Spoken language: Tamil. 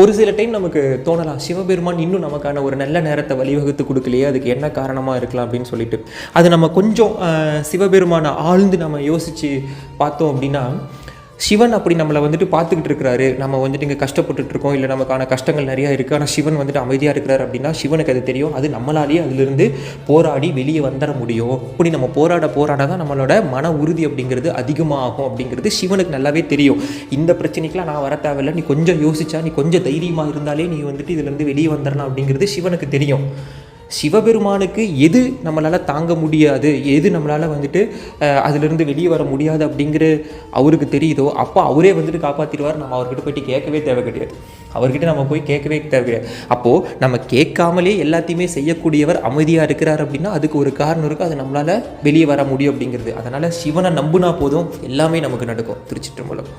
ஒரு சில டைம் நமக்கு தோணலாம் சிவபெருமான் இன்னும் நமக்கான ஒரு நல்ல நேரத்தை வழிவகுத்து கொடுக்கலையே அதுக்கு என்ன காரணமாக இருக்கலாம்? அப்படின்னு சொல்லிட்டு. அது நம்ம கொஞ்சம் சிவபெருமானை ஆழ்ந்து நம்ம யோசித்து பார்த்தோம் அப்படின்னா சிவன் அப்படி நம்மளை வந்துட்டு பார்த்துக்கிட்டு இருக்கிறாரு. நம்ம வந்துட்டு இங்கே கஷ்டப்பட்டுட்டு இருக்கோம். இல்லை நமக்கான கஷ்டங்கள் நிறையா இருக்குது ஆனால் சிவன் வந்துட்டு அமைதியாக இருக்கிறார் அப்படின்னா சிவனுக்கு அது தெரியும். அது நம்மளாலேயே அதிலிருந்து போராடி வெளியே வந்துட முடியும். இப்படி நம்ம போராட போராட தான் நம்மளோட மன உறுதி அப்படிங்கிறது அதிகமாகும் அப்படிங்கிறது சிவனுக்கு நல்லாவே தெரியும். இந்த பிரச்சனைக்கெலாம் நான் வர தேவையில்ல. நீ கொஞ்சம் யோசிச்சா நீ கொஞ்சம் தைரியமாக இருந்தாலே நீ வந்துட்டு இதுலேருந்து வெளியே வந்துடலாம் அப்படிங்கிறது சிவனுக்கு தெரியும். சிவபெருமானுக்கு எது நம்மளால் தாங்க முடியாது எது நம்மளால் வந்துட்டு அதிலிருந்து வெளியே வர முடியாது அப்படிங்கிற அவருக்கு தெரியுதோ அப்போ அவரே வந்துட்டு காப்பாற்றிடுவார் நம்ம அவர்கிட்ட போயிட்டு கேட்கவே தேவை கிடையாது. அவர்கிட்ட நம்ம போய் கேட்கவே தேவை கிடையாது. அப்போது நம்ம கேட்காமலே எல்லாத்தையுமே செய்யக்கூடியவர் அமைதியாக இருக்கிறார் அப்படின்னா அதுக்கு ஒரு காரணம் இருக்குது அது நம்மளால் வெளியே வர முடியும் அப்படிங்கிறது. அதனால் சிவனை நம்புனா போதும். எல்லாமே நமக்கு நடக்கும். திருச்சிற்றம்பலம்.